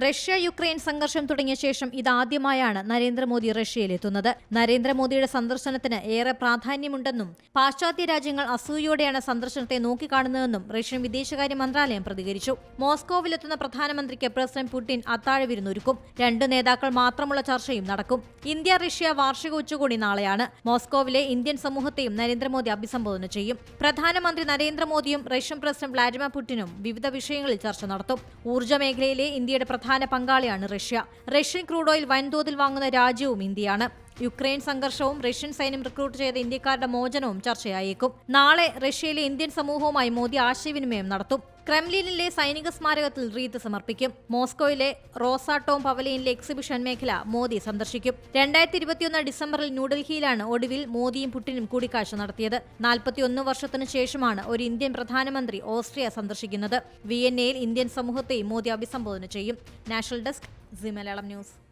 Russia Ukraine സംഘർഷം തുടങ്ങിയ ശേഷം ഇതാദ്യമായാണ് നരേന്ദ്രമോദി റഷ്യയിലെത്തുന്നത്. നരേന്ദ്രമോദിയുടെ സന്ദർശനത്തിന് ഏറെ പ്രാധാന്യമുണ്ടെന്നും പാശ്ചാത്യ രാജ്യങ്ങൾ അസൂയോടെയാണ് സന്ദർശനത്തെ നോക്കിക്കാണുന്നതെന്നും റഷ്യൻ വിദേശകാര്യ മന്ത്രാലയം പ്രതികരിച്ചു. മോസ്കോവിലെത്തുന്ന പ്രധാനമന്ത്രിക്ക് പ്രസിഡന്റ് പുടിൻ അത്താഴ വിരുന്നൊരുക്കും. രണ്ട് നേതാക്കൾ മാത്രമുള്ള ചർച്ചയും നടക്കും. ഇന്ത്യ റഷ്യ വാർഷിക ഉച്ചകോടി നാളെയാണ്. മോസ്കോവിലെ ഇന്ത്യൻ സമൂഹത്തെയും നരേന്ദ്രമോദി അഭിസംബോധന ചെയ്യും. പ്രധാനമന്ത്രി നരേന്ദ്രമോദിയും റഷ്യൻ പ്രസിഡന്റ് വ്ളാഡിമിർ പുടിനും വിവിധ വിഷയങ്ങളിൽ ചർച്ച നടത്തും. ഊർജ മേഖലയിലെ ഇന്ത്യയുടെ പ്രധാന പങ്കാളിയാണ് റഷ്യ. റഷ്യൻ ക്രൂഡ് ഓയിൽ വൻതോതിൽ വാങ്ങുന്ന രാജ്യവും ഇന്ത്യയാണ്. യുക്രൈൻ സംഘർഷവും റഷ്യൻ സൈന്യം റിക്രൂട്ട് ചെയ്ത ഇന്ത്യക്കാരുടെ മോചനവും ചർച്ചയായേക്കും. നാളെ റഷ്യയിലെ ഇന്ത്യൻ സമൂഹവുമായി മോദി ആശയവിനിമയം നടത്തും. ക്രെംലിനിലെ സൈനിക സ്മാരകത്തിൽ റീത്ത് സമർപ്പിക്കും. മോസ്കോയിലെ റോസാട്ടോം പവലിയനിലെ എക്സിബിഷൻ മേഖല മോദി സന്ദർശിക്കും. രണ്ടായിരത്തി ഇരുപത്തിയൊന്ന് ഡിസംബറിൽ ന്യൂഡൽഹിയിലാണ് ഒടുവിൽ മോദിയും പുടിനും കൂടിക്കാഴ്ച നടത്തിയത്. നാൽപ്പത്തിയൊന്ന് വർഷത്തിനു ശേഷമാണ് ഒരു ഇന്ത്യൻ പ്രധാനമന്ത്രി ഓസ്ട്രിയ സന്ദർശിക്കുന്നത്. വിയന്നയിൽ ഇന്ത്യൻ സമൂഹത്തെയും മോദി അഭിസംബോധന ചെയ്യും. National desk Zee Malayalam news.